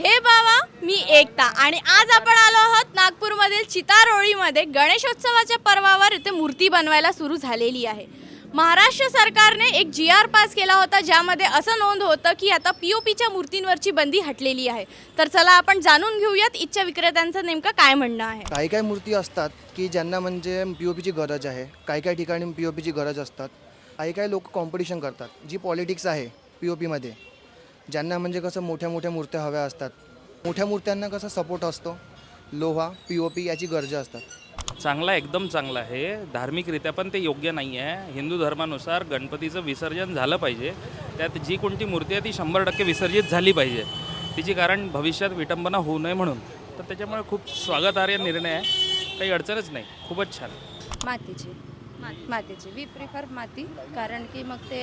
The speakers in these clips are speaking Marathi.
हे बाबा मी एकता आणि आज आपण आलो आहोत नागपूरमधील चितारोळीमध्ये. गणेशोत्सवाच्या पर्वावर इथे मूर्ती बनवायला सुरू झालेली आहे. महाराष्ट्र सरकारने एक जी आर पास केला होता ज्यामध्ये असं नोंद होतं की आता पी ओ पीच्या मूर्तींवरची बंदी हटलेली आहे. तर चला आपण जाणून घेऊयात इच्छा विक्रेत्यांचं नेमकं काय म्हणणं आहे. काही काही मूर्ती असतात की ज्यांना म्हणजे पी ओ पीची गरज आहे. काही काही ठिकाणी पी ओ पीची गरज असतात. काही काही लोक कॉम्पिटिशन करतात. जी पॉलिटिक्स आहे पी ओ पीमध्ये ज्यांना म्हणजे कसं मोठ्या मोठ्या मूर्त्या हव्या असतात. मोठ्या मूर्त्यांना कसं सपोर्ट असतो. लोहा पी ओ पी याची गरजा असतात. चांगला एकदम चांगला आहे. धार्मिकरित्या पण ते योग्य नाही आहे. हिंदू धर्मानुसार गणपतीचं विसर्जन झालं पाहिजे. त्यात जी कोणती मूर्ती आहे ती शंभर टक्के विसर्जित झाली पाहिजे. तिची कारण भविष्यात विटंबना होऊ नये म्हणून. तर त्याच्यामुळे खूप स्वागतार्ह निर्णय आहे. काही अडचणच नाही. खूपच छान. मातीची. मातीची. वी प्रिफर माती कारण की मग ते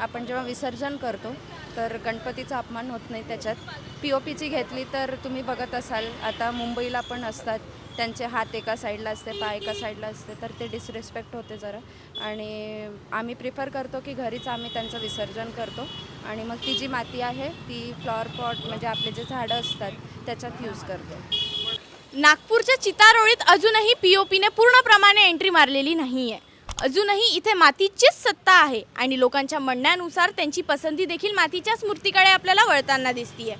आपण जेव्हा विसर्जन करतो तर गणपतीचा अपमान होत नाही त्याच्यात. पी ओ पीची घेतली तर तुम्ही बघत असाल आता मुंबईला पण असतात. त्यांचे हात एका साईडला असते पाय एका साईडला असते तर ते डिसरेस्पेक्ट होते जरा. आणि आम्ही प्रिफर करतो की घरीच आम्ही त्यांचं विसर्जन करतो. आणि मग ती जी माती आहे ती फ्लॉवर पॉट म्हणजे आपले जे झाडं असतात त्याच्यात यूज करतो. नागपूरच्या चितारोळीत अजूनही पी ओ पीने पूर्णप्रमाणे एंट्री मारलेली नाही आहे अजूनही इथे मातीचीच सत्ता आहे आणि लोकांच्या म्हणण्यानुसार त्यांची पसंती देखील मातीच्याच मूर्तीकडे आपल्याला वळताना दिसतीये.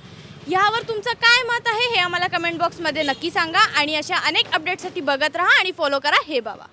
ह्यावर तुमचं काय मत आहे हे आम्हाला कमेंट बॉक्समध्ये नक्की सांगा आणि अशा अनेक अपडेटसाठी बघत राहा आणि फॉलो करा हे बाबा.